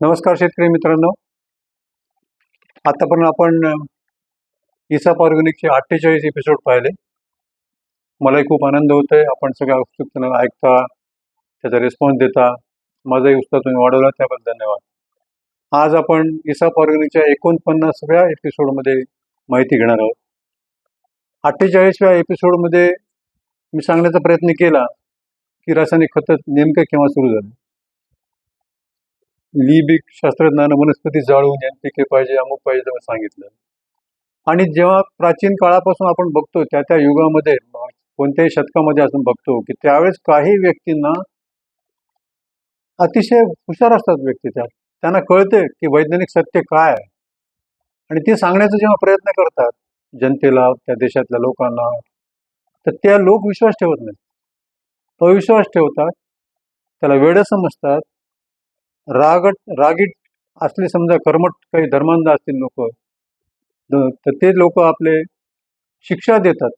नमस्कार शेतकरी मित्रांनो. आतापर्यंत आपण इसाप ऑर्गॅनिकचे अठ्ठेचाळीस एपिसोड पाहिले. मलाही खूप आनंद होतोय. आपण सगळ्या उत्सुकतेनं ऐकता त्याचा रिस्पॉन्स देता. माझाही उत्साह तुम्ही वाढवला त्याबद्दल धन्यवाद. आज आपण इसाप ऑर्गॅनिकच्या एकोणपन्नासव्या एपिसोडमध्ये माहिती घेणार आहोत. अठ्ठेचाळीसव्या एपिसोडमध्ये मी सांगण्याचा प्रयत्न केला की रासायनिक खतं नेमकं केव्हा सुरू झालं? लिबिक शास्त्रज्ञानं वनस्पती जाळून एन पी के पाहिजे अमुक पाहिजे तेव्हा सांगितलं. आणि जेव्हा प्राचीन काळापासून आपण बघतो त्या त्या युगामध्ये कोणत्याही शतकामध्ये आपण बघतो की त्यावेळेस काही व्यक्तींना अतिशय हुशार असतात व्यक्ती त्या. त्यांना कळते की वैज्ञानिक सत्य काय आहे. आणि ते सांगण्याचा जेव्हा प्रयत्न करतात जनतेला त्या देशातल्या लोकांना तर त्या लोक विश्वास ठेवत नाहीत. अविश्वास ठेवतात त्याला वेळ समजतात रागट रागीट असले समजा कर्मट काही धर्मांध असतील लोक तर ते लोक आपले शिक्षा देतात.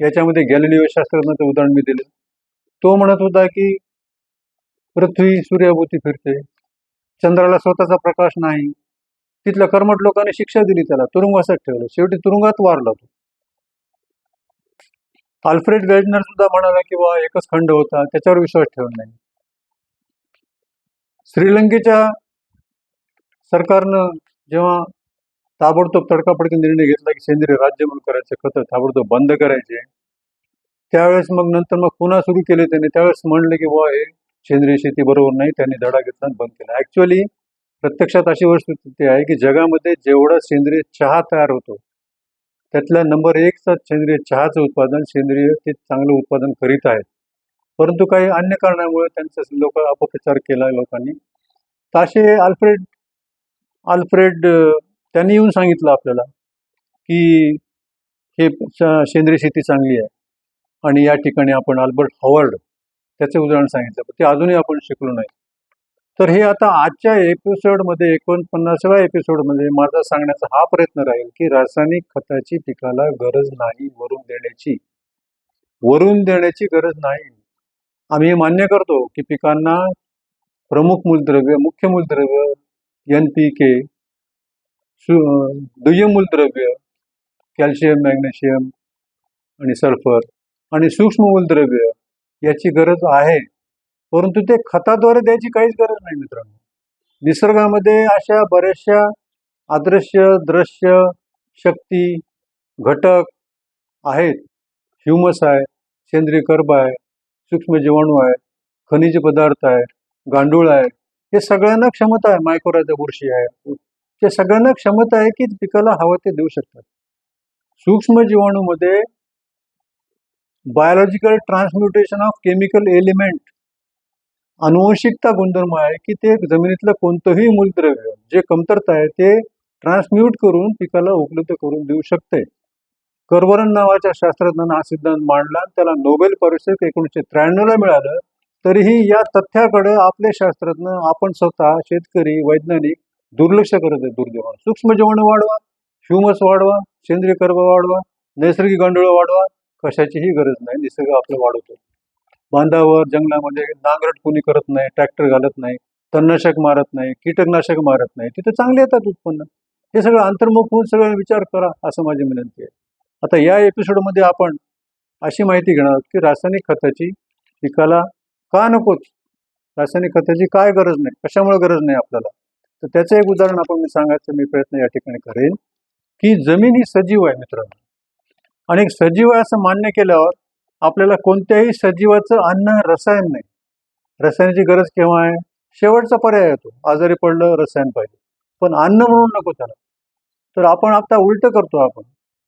याच्यामध्ये गॅलिलिओ शास्त्रज्ञाचं उदाहरण मी दिलं. तो म्हणत होता की पृथ्वी सूर्याभोवती फिरते. चंद्राला स्वतःचा प्रकाश नाही. तिथल्या कर्मट लोकांनी शिक्षा दिली त्याला. तुरुंगवासात ठेवलं. शेवटी तुरुंगात वारला तो. अल्फ्रेड वेजनर सुद्धा म्हणाला की बा एकच खंड होता. त्याच्यावर विश्वास ठेवला नाही. श्रीलंकेच्या सरकारनं जेव्हा ताबडतोब तडकाफडकी निर्णय घेतला की सेंद्रिय राज्य म्हणून करायचं खतं ताबडतोब बंद करायचे त्यावेळेस मग नंतर मग पुन्हा सुरू केले त्यांनी. त्यावेळेस म्हणले की बुवा हे सेंद्रिय शेती बरोबर नाही त्यांनी धडा घेतला आणि बंद केला. ऍक्च्युअली प्रत्यक्षात अशी वस्तुस्थिती आहे की जगामध्ये जेवढा सेंद्रिय चहा तयार होतो त्यातल्या नंबर एकचा सेंद्रिय चहाचं उत्पादन सेंद्रिय ते चांगलं उत्पादन करीत आहेत. परंतु काही अन्य कारणामुळे त्यांचा लोक अपप्रचार केला लोकांनी. तर असे अल्फ्रेड अल्फ्रेड त्यांनी येऊन सांगितलं आपल्याला की हे सेंद्रिय शेती चांगली आहे आणि या ठिकाणी आपण अल्बर्ट हॉवर्ड त्याचे उदाहरण सांगितलं. ते अजूनही आपण शिकलो नाही. तर हे आता आजच्या एपिसोडमध्ये एकोणपन्नासाव्या एपिसोडमध्ये माझा सांगण्याचा हा प्रयत्न राहील की रासायनिक खताची पिकाला गरज नाही वरून देण्याची. वरून देण्याची गरज नाही. आम्ही हे मान्य करतो की पिकांना प्रमुख मूलद्रव्य मुख्य मूलद्रव्य एन पी के दुय्यम मूलद्रव्य कॅल्शियम मॅग्नेशियम आणि सल्फर आणि सूक्ष्म मूलद्रव्य याची गरज आहे. परंतु ते खताद्वारे द्यायची काहीच गरज नाही मित्रांनो. निसर्गामध्ये अशा बऱ्याचशा आदृश्य दृश्य शक्ती घटक आहेत. ह्युमस आहे सेंद्रिय कर्ब आहे सूक्ष्म जीवाणू आहे खनिज पदार्थ आहे गांडूळ आहे हे सगळ्यांना क्षमता आहे मायक्रोराजा बुरशी आहे. ते सगळ्यांना क्षमता आहे की पिकाला हवं ते देऊ शकतात. सूक्ष्म जीवाणूमध्ये biological transmutation of chemical element अनुवंशिकता गुणधर्म आहे की ते जमिनीतलं कोणतंही मूलद्रव्य जे कमतरता आहे ते ट्रान्सम्यूट करून पिकाला उपलब्ध करून देऊ शकते. कर्वरन नावाच्या शास्त्रज्ञानं हा सिद्धांत मांडला आणि त्याला नोबेल परिषद एकोणीसशे त्र्याण्णवला मिळालं. तरीही या तथ्याकडे आपले शास्त्रज्ञ आपण स्वतः शेतकरी वैज्ञानिक दुर्लक्ष करत आहे दुर्दैवानं. सूक्ष्म जेवण वाढवा ह्युमस वाढवा सेंद्रिय कर्ब वाढवा नैसर्गिक गांडुळं वाढवा कशाचीही गरज नाही निसर्ग आपलं वाढवतो. बांधावर जंगलामध्ये नांगरट कोणी करत नाही ट्रॅक्टर घालत नाही तणनाशक मारत नाही कीटकनाशक मारत नाही तिथे चांगले येतात उत्पन्न. हे सगळं अंतर्मुख होऊन सगळं विचार करा असं माझी विनंती आहे. आता या एपिसोडमध्ये आपण अशी माहिती घेणार आहोत की रासायनिक खताची पिकाला का नकोच? रासायनिक खताची काय गरज नाही? कशामुळे गरज नाही आपल्याला? तर त्याचं एक उदाहरण आपण मी सांगायचं मी प्रयत्न या ठिकाणी करेन की जमीन ही सजीव आहे मित्रांनो. आणि एक सजीव आहे असं मान्य केल्यावर आपल्याला कोणत्याही सजीवाचं अन्न रसायन नाही. रसायनाची गरज केव्हा आहे? शेवटचा पर्याय येतो आजारी पडलं रसायन पाहिजे पण अन्न म्हणून नको त्याला. तर आपण आता उलट करतो आपण.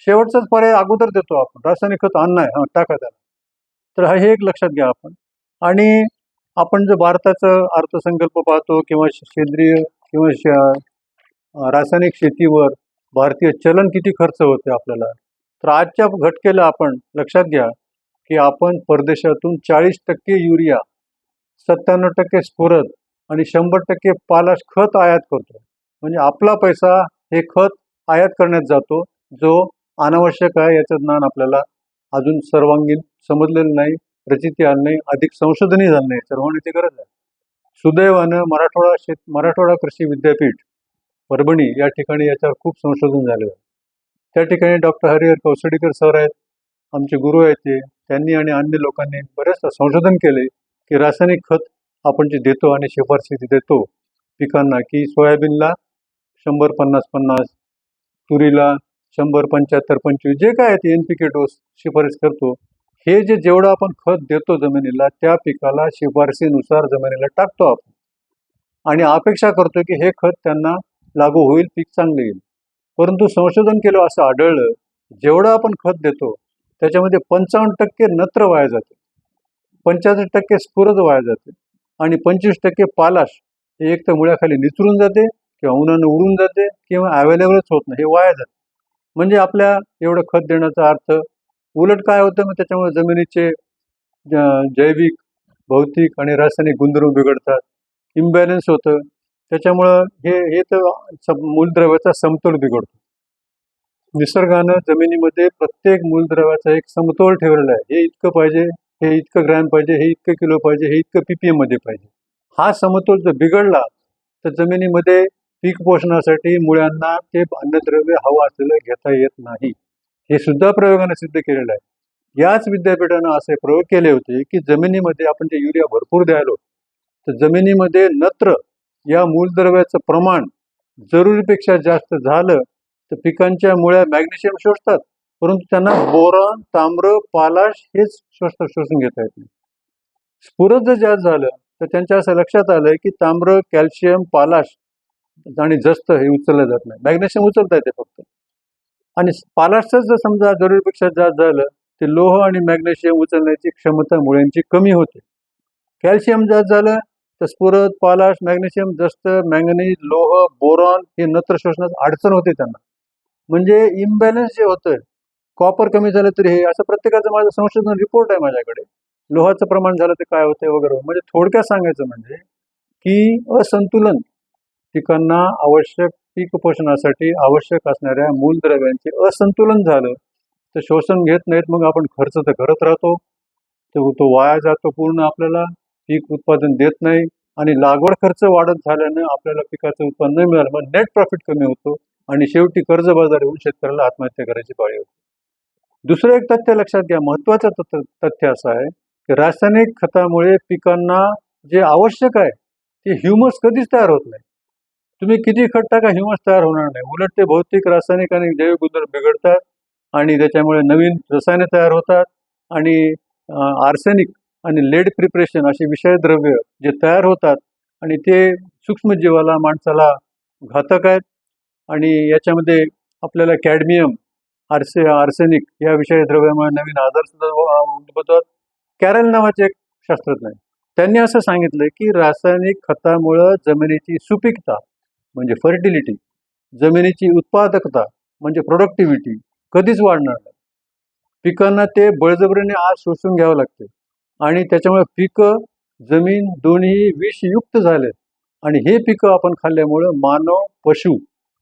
शेवटचाच पर्याय अगोदर देतो आपण. रासायनिक खत अन्न आहे. हां टाका त्याला. तर हे एक लक्षात घ्या आपण. आणि आपण जर भारताचं अर्थसंकल्प पाहतो किंवा सेंद्रिय किंवा श- रासायनिक शेतीवर भारतीय चलन किती खर्च होते आपल्याला? तर आजच्या घटकेला आपण लक्षात घ्या की आपण परदेशातून चाळीस टक्के युरिया सत्त्याण्णव टक्के स्फुरद आणि शंभर टक्के पालाश खत आयात करतो. म्हणजे आपला पैसा हे खत आयात करण्यात जातो जो अनावश्यक आहे याचं ज्ञान आपल्याला अजून सर्वांगीण समजलेलं नाही प्रचिती आलं नाही अधिक संशोधनही झालं नाही तर होण्याची गरज आहे. सुदैवानं मराठवाडा शेत मराठवाडा कृषी विद्यापीठ परभणी या ठिकाणी याच्यावर खूप संशोधन झालं त्या ठिकाणी डॉक्टर हरिहर कौसडीकर सर आहेत आमचे गुरु आहेत ते त्यांनी आणि अन्य लोकांनी बरेच संशोधन केले की रासायनिक खत आपण जे देतो आणि शिफारशी देतो पिकांना की सोयाबीनला शंभर पन्नास पन्नास तुरीला शंभर पंच्याहत्तर पंचवीस जे काय आहे ते एन पी के डोस शिफारस करतो हे जे जेवढं आपण खत देतो जमिनीला त्या पिकाला शिफारसीनुसार जमिनीला टाकतो आपण. आणि अपेक्षा करतो की हे खत त्यांना लागू होईल पीक चांगलं येईल. परंतु संशोधन केलं असं आढळलं जेवढं आपण खत देतो त्याच्यामध्ये पंचावन्न टक्के नत्र वाया जाते. पंच्याहत्तर टक्के स्फुरद वाया जाते. आणि पंचवीस टक्के पालाश हे एक तर मुळ्याखाली निचरून जाते किंवा उन्हानं उडून जाते किंवा अवेलेबलच होत नाही हे वाया जाते. म्हणजे आपल्या एवढं खत देण्याचा अर्थ उलट काय होतं? मग त्याच्यामुळे जमिनीचे जैविक भौतिक आणि रासायनिक गुणधर्म बिघडतात. इम्बॅलन्स होतं. त्याच्यामुळं हे हे तर सम- मूलद्रव्याचा समतोल बिघडतो. निसर्गानं जमिनीमध्ये प्रत्येक मूलद्रव्याचा एक समतोल ठेवलेला आहे. हे इतकं पाहिजे हे इतकं ग्रॅम पाहिजे हे इतकं किलो पाहिजे हे इतकं पीपीएममध्ये पाहिजे. हा समतोल जर बिघडला तर जमिनीमध्ये पीक पोषणासाठी मुळ्यांना ते अन्नद्रव्य हवं असलेलं घेता येत नाही. हे सुद्धा प्रयोगाने सिद्ध केलेलं आहे. याच विद्यापीठानं असे प्रयोग केले होते की जमिनीमध्ये आपण जे युरिया भरपूर द्यायलो तर जमिनीमध्ये नत्र या मूलद्रव्याचं प्रमाण जरुरीपेक्षा जास्त झालं तर पिकांच्या मुळ्या मॅग्नेशियम शोषतात. परंतु त्यांना बोरॉन ताम्र पालाश हेच शोष शोषून घेता येत नाही. स्फुरद जर जास्त झालं तर त्यांच्या असं लक्षात आलंय की ताम्र कॅल्शियम पालाश आणि जस्त हे उचललं जात नाही. मॅग्नेशियम उचलता येते फक्त. आणि पालाशच जर समजा जरुरीपेक्षा जास्त झालं ते लोह आणि मॅग्नेशियम उचलण्याची क्षमता मुळ्यांची कमी होते. कॅल्शियम जास्त झालं तर स्फुरद पालाश मॅग्नेशियम जस्त मॅंगनीज लोह बोरॉन हे नत्र शोषणात अडचण होते त्यांना. म्हणजे इम्बॅलन्स जे होतं कॉपर कमी झालं तरी हे असं प्रत्येकाचं माझं संशोधन रिपोर्ट आहे माझ्याकडे. लोहाचं प्रमाण झालं तर काय होतंय वगैरे. म्हणजे थोडक्यात सांगायचं म्हणजे की असंतुलन पिकांना आवश्यक पीक पोषणासाठी आवश्यक असणाऱ्या मूलद्रव्यांचे असंतुलन झालं तर शोषण घेत नाहीत मग आपण खर्च तर करत राहतो. तो तो वाया जातो पूर्ण आपल्याला पीक उत्पादन देत नाही आणि लागवड खर्च वाढत झाल्यानं आपल्याला पिकाचं उत्पन्न नाही मिळालं मग नेट प्रॉफिट कमी होतो आणि शेवटी कर्जबाजार होऊन शेतकऱ्याला आत्महत्या करायची पाळी होते. दुसरं एक तथ्य लक्षात घ्या महत्वाचं तथ्य तथ्य असं आहे की रासायनिक खतामुळे पिकांना जे आवश्यक आहे ते ह्युमस कधीच तयार होत नाही. तुम्ही किती खत टाका ह्युमस तयार होणार नाही? उलट ते भौतिक रासायनिक आणि जैविक गुणधर्म बिघडतात आणि त्याच्यामुळे नवीन रसायने तयार होतात आणि आर्सेनिक आणि लेड प्रिपरेशन अशी विषय द्रव्य जे तयार होतात आणि ते सूक्ष्मजीवाला माणसाला घातक आहेत आणि याच्यामध्ये आपल्याला कॅडमियम आर्से आर्सेनिक या विषय द्रव्यामुळे नवीन आजार सुद्धा उद्भवतात. कॅरल नावाचे एक शास्त्रज्ञ आहे त्यांनी असं सांगितलं की रासायनिक खतामुळं जमिनीची सुपीकता म्हणजे फर्टिलिटी जमिनीची उत्पादकता म्हणजे प्रोडक्टिव्हिटी कधीच वाढणार नाही. पिकांना ते बळजबरीने आज शोषून घ्यावं लागते. आणि त्याच्यामुळे पिकं जमीन दोन्ही विषयुक्त झाले आणि हे पिकं आपण खाल्ल्यामुळं मानव पशु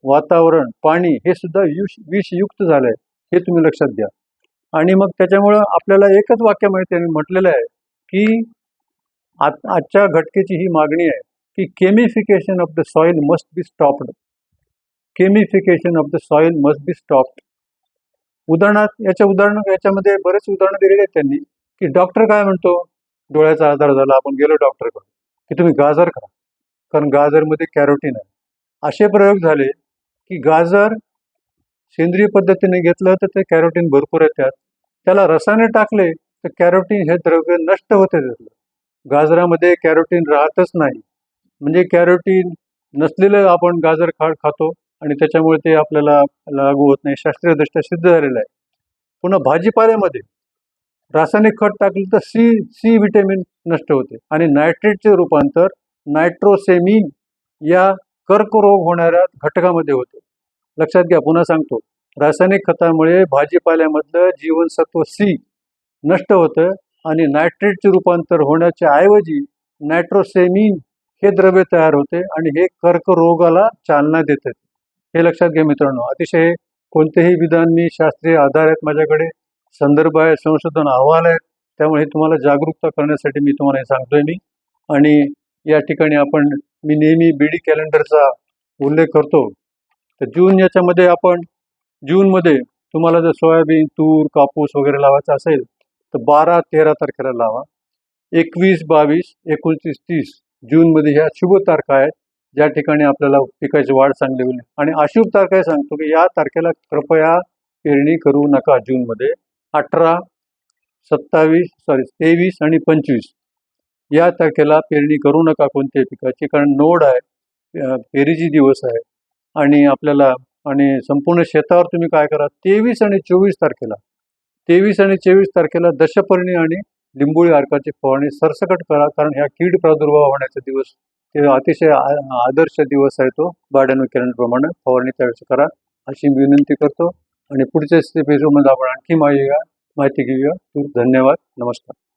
वातावरण पाणी हे सुद्धा विष विषयुक्त झालंय. हे तुम्ही लक्षात घ्या. आणि मग त्याच्यामुळं आपल्याला एकच वाक्य माहिती म्हटलेलं आहे की आज आजच्या घटकेची ही मागणी आहे. की chemification of the soil must be stopped chemification of the soil must be stopped उदाहरणार्थ याच्या उदाहरण याच्यामध्ये बरेच उदाहरणं दिलेली आहेत त्यांनी की डॉक्टर काय म्हणतो? डोळ्याचा आजार झाला आपण गेलो डॉक्टरकडे की तुम्ही गाजर खा कारण गाजरमध्ये कॅरोटीन आहे. असे प्रयोग झाले की गाजर सेंद्रिय पद्धतीने घेतलं तर ते कॅरोटीन भरपूर येतात त्याला रसायने टाकले तर कॅरोटीन हे द्रव्य नष्ट होते त्यातलं गाजरामध्ये कॅरोटीन राहतच नाही. म्हणजे कॅरोटीन नसलेलं आपण गाजर खा खातो आणि त्याच्यामुळे ते आपल्याला लागू होत नाही. शास्त्रीयदृष्ट्या सिद्ध झालेलं आहे. पुन्हा भाजीपाल्यामध्ये रासायनिक खत टाकलं तर सी सी व्हिटॅमिन नष्ट होते आणि नायट्रेटचे रूपांतर नायट्रोसेमिन या कर्करोग होणाऱ्या घटकामध्ये होते. लक्षात घ्या पुन्हा सांगतो. रासायनिक खतामुळे भाजीपाल्यामधलं जीवनसत्व सी नष्ट होतं आणि नायट्रेटचे रूपांतर होण्याच्या ऐवजी नायट्रोसेमिन हे द्रव्य तयार होते आणि हे कर्करोगाला चालना देते हे लक्षात घ्या मित्रांनो अतिशय कोणतेही विधान मी शास्त्रीय आधार आहेत माझ्याकडे संदर्भ आहे संशोधन अहवाल आहेत त्यामुळे हे तुम्हाला जागरूकता करण्यासाठी मी तुम्हाला हे सांगतोय मी. आणि या ठिकाणी आपण मी नेहमी बी डी कॅलेंडरचा उल्लेख करतो. तर जून याच्यामध्ये आपण जूनमध्ये तुम्हाला जर सोयाबीन तूर कापूस वगैरे लावायचा असेल तर बारा तेरा तारखेला लावा. एकवीस बावीस एकोणतीस तीस. जूनमध्ये ह्या शुभ तारखा आहेत. ज्या ठिकाणी आपल्याला पिकाची वाढ चांगली होईल. आणि अशुभ तारखा हे सांगतो की या तारखेला कृपया पेरणी करू नका जूनमध्ये. अठरा सत्तावीस सॉरी तेवीस आणि पंचवीस. या तारखेला पेरणी करू नका कोणत्याही पिकाची कारण नोड आहे. पेरीची दिवस आहे. आणि आपल्याला आणि संपूर्ण शेतावर तुम्ही काय करा तेवीस आणि चोवीस तारखेला. तेवीस आणि चोवीस तारखेला दशपर्णी आणि लिंबोळी अर्काची फवारणी सरसकट करा कारण ह्या कीड प्रादुर्भाव होण्याचा दिवस ते अतिशय आ- आदर्श दिवस आहे तो. गाड्यानं केल्याप्रमाणे फवारणी त्यावेळेस करा. अशी मी विनंती करतो. आणि पुढच्या एपिसोडमध्ये आपण आणखी माहिती माहिती घेऊया. धन्यवाद. नमस्कार.